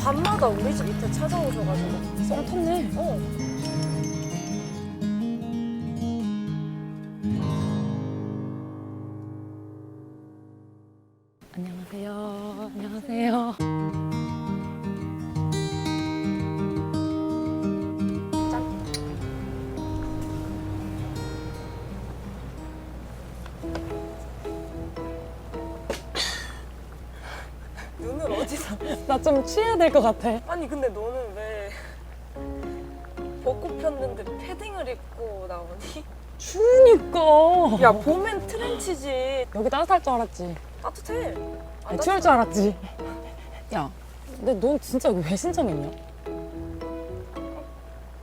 밤마다 우리 집 밑에 찾아오셔가지고 썸 탔네. 어 안녕하세요. 안녕하세요. 어디서 나 좀 취해야 될 것 같아. 아니 근데 너는 왜 벚꽃 폈는데 패딩을 입고 나오니? 추우니까. 야 봄엔 트렌치지 여기 따뜻할 줄 알았지. 따뜻해 안 아니, 추울 줄 알았지. 야, 근데 넌 진짜 여기 왜 신청했냐?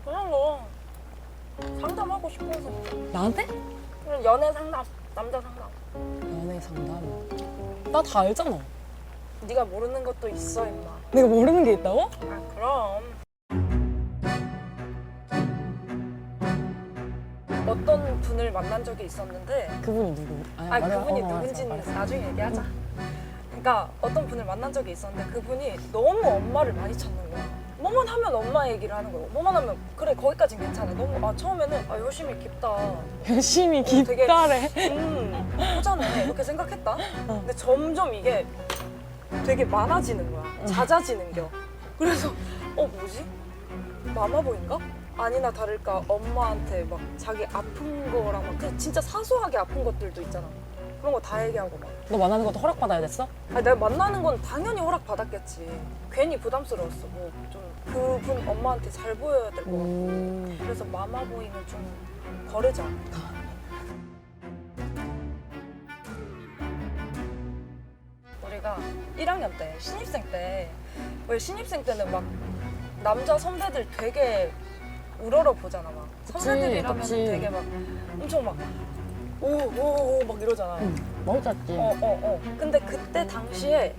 그냥 너 상담하고 싶어서 나한테? 그냥 연애 상담 남자 상담 연애 상담. 나 다 알잖아. 네가 모르는 것도 있어 임마. 내가 모르는 게 있다고? 아 그럼. 어떤 분을 만난 적이 있었는데 그분이 누구? 아 말해, 그분이 어, 알았어, 누군지는 알았어. 나중에 얘기하자. 그러니까 어떤 분을 만난 적이 있었는데 그분이 너무 엄마를 많이 찾는 거야. 뭐만 하면 엄마 얘기를 하는 거고 뭐만 하면 그래 거기까진 괜찮아. 너무 아 처음에는 아 열심히 깊다. 열심히 되게- 기다래. 음 호자네 이렇게 생각했다. 근데 점점 이게 되게 많아지는 거야. 잦아지는 겨. 그래서 어 뭐지? 마마보인가? 아니나 다를까 엄마한테 막 자기 아픈 거랑 막그 진짜 사소하게 아픈 것들도 있잖아. 그런 거 다 얘기하고 막. 너 만나는 것도 허락받아야 됐어? 아니, 내가 만나는 건 당연히 허락 받았겠지. 괜히 부담스러웠어. 뭐 좀 그분 엄마한테 잘 보여야 될거 같고. 음. 그래서 마마보이는 좀 거르자. 우리가 1학년 때 신입생 때 왜 신입생 때는 막 남자 선배들 되게 우러러 보잖아 막 선배들이라면 그치. 되게 막 엄청 막 오오오 막 이러잖아. 응. 멋졌지. 어 어, 어. 근데 그때 당시에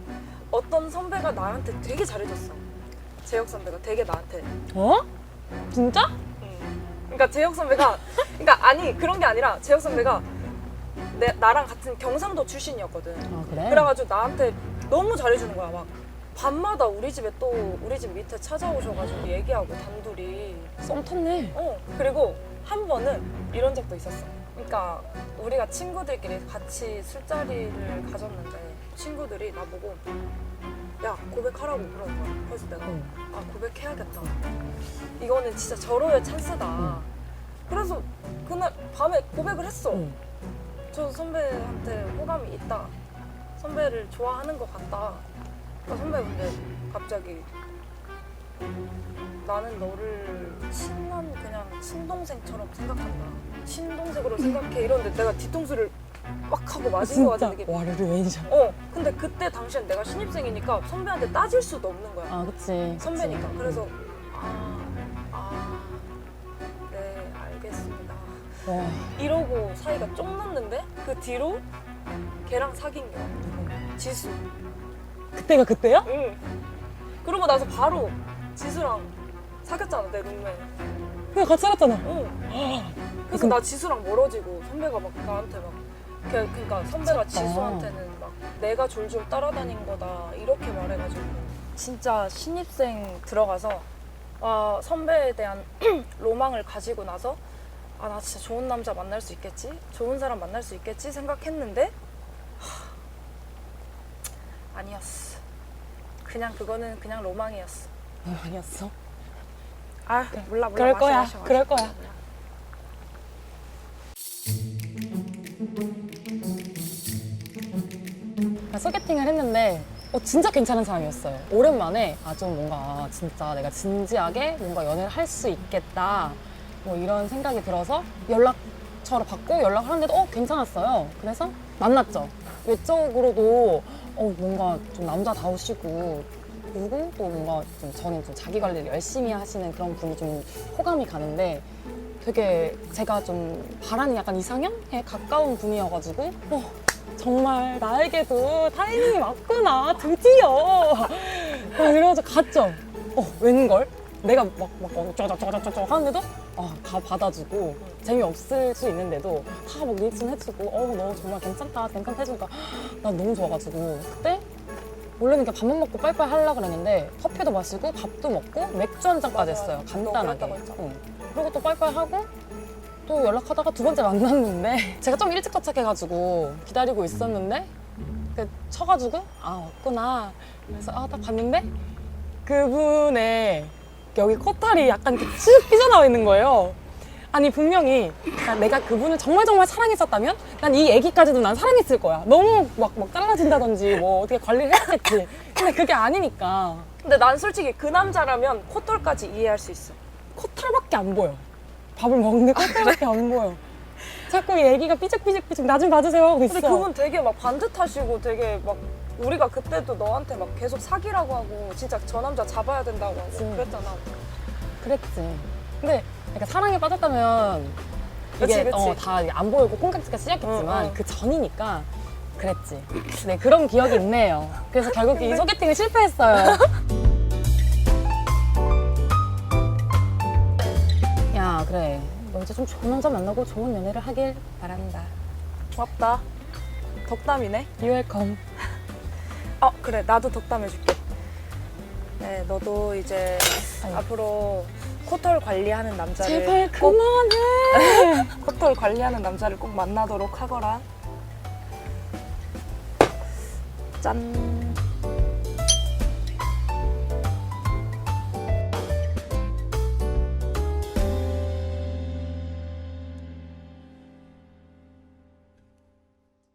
어떤 선배가 나한테 되게 잘해줬어. 재혁 선배가 되게 나한테 어? 진짜? 음. 그러니까 재혁 선배가 그러니까 아니 그런 게 아니라 재혁 선배가 내, 나랑 같은 경상도 출신이었거든. 아 그래? 그래가지고 나한테 너무 잘해주는 거야. 막 밤마다 우리 집에 또 우리 집 밑에 찾아오셔가지고 얘기하고 단둘이. 썸 탔네. 어 그리고 한 번은 이런 적도 있었어. 그러니까 우리가 친구들끼리 같이 술자리를 가졌는데 친구들이 나보고 야 고백하라고 그러는 거야. 그래서 내가 응. 아 고백해야겠다. 이거는 진짜 절호의 찬스다. 응. 그래서 그날 밤에 고백을 했어. 응. 저 선배한테 호감이 있다. 선배를 좋아하는 것 같다. 그러니까 선배 근데 갑자기 나는 너를 친한 그냥 친동생처럼 생각한다. 친동생으로 생각해 이러는데 내가 뒤통수를 막 하고 맞은 것 같은 진짜 느낌. 와르르 왼샷. 어, 근데 그때 당시엔 내가 신입생이니까 선배한테 따질 수도 없는 거야. 아 그치. 선배니까. 그래서 이러고 사이가 쫑 났는데 그 뒤로 걔랑 사귄 거야. 지수. 그때가 그때야? 응. 그러고 나서 바로 지수랑 사귀었잖아, 내 룸메. 그냥 같이 살았잖아. 응. 그래서 나 지수랑 멀어지고 선배가 막 나한테 막 걔- 그러니까 선배가 미쳤다. 지수한테는 막 내가 졸졸 따라다닌 거다 이렇게 말해가지고 진짜 신입생 들어가서 와 선배에 대한 로망을 가지고 나서 아 나 진짜 좋은 남자 만날 수 있겠지 좋은 사람 만날 수 있겠지 생각했는데 하, 아니었어 그냥 그거는 그냥 로망이었어 아, 아니었어. 아 몰라 몰라 그럴 마셔, 거야. 마셔, 마셔. 그럴 거야. 그러니까 소개팅을 했는데 어, 진짜 괜찮은 사람이었어요. 오랜만에 아 좀 뭔가 진짜 내가 진지하게 뭔가 연애를 할 수 있겠다 뭐 이런 생각이 들어서 연락처를 받고 연락을 하는데도 어 괜찮았어요. 그래서 만났죠. 외적으로도 어 뭔가 좀 남자다우시고 그리고 또 뭔가 좀 저는 좀 자기 관리를 열심히 하시는 그런 분이 좀 호감이 가는데 되게 제가 좀 바라는 약간 이상형에 가까운 분이어가지고 어, 정말 나에게도 타이밍이 맞구나 드디어 어, 이러면서 갔죠 어 웬걸 내가 막, 막 어쩌저저저저 하는데도 아, 다 받아주고 재미없을 수 있는데도 다 막 리액션 해주고 어 너 정말 괜찮다 괜찮다 해주니까 난 너무 좋아가지고 그때 원래는 그냥 밥만 먹고 빨빨 하려고 그랬는데 커피도 마시고 밥도 먹고 맥주 한 잔까지. 했어요. 너 간단하게. 응. 그리고 또 빨빨 하고 또 연락하다가 두 번째 만났는데 제가 좀 일찍 도착해가지고 기다리고 있었는데 그 쳐가지고 아 왔구나. 그래서 아딱 봤는데 그분의 여기 코털이 약간 이렇게 쭉 삐져나와 있는 거예요. 아니 분명히 내가 그분을 정말 정말 사랑했었다면 난 이 애기까지도 난 사랑했을 거야. 너무 막, 막 잘라진다든지 뭐 어떻게 관리를 했겠지. 근데 그게 아니니까 근데 난 솔직히 그 남자라면 코털까지 이해할 수 있어. 코털밖에 안 보여. 밥을 먹는데 코털밖에 안 보여. 자꾸 이 애기가 삐죽삐죽삐죽 나 좀 봐주세요 하고 있어. 근데 그분 되게 막 반듯하시고 되게 막 우리가 그때도 너한테 막 계속 사귀라고 하고 진짜 저 남자 잡아야 된다고 하고 그치. 그랬잖아. 그랬지. 근데 그러니까 사랑에 빠졌다면 이게 그치, 그치. 어, 다 안 보이고 콩깍지가 씌었겠지만 응, 응. 그 전이니까 그랬지. 네 그런 기억이 있네요. 그래서 결국 이 소개팅을 실패했어요. 야 그래. 너 이제 좀 좋은 남자 만나고 좋은 연애를 하길 바란다. 고맙다. 덕담이네. 유웰컴. 아 그래 나도 덕담해줄게. 네 너도 이제 아유. 앞으로 코털 관리하는 남자를 제발 꼭 그만해. 코털 관리하는 남자를 꼭 만나도록 하거라. 짠.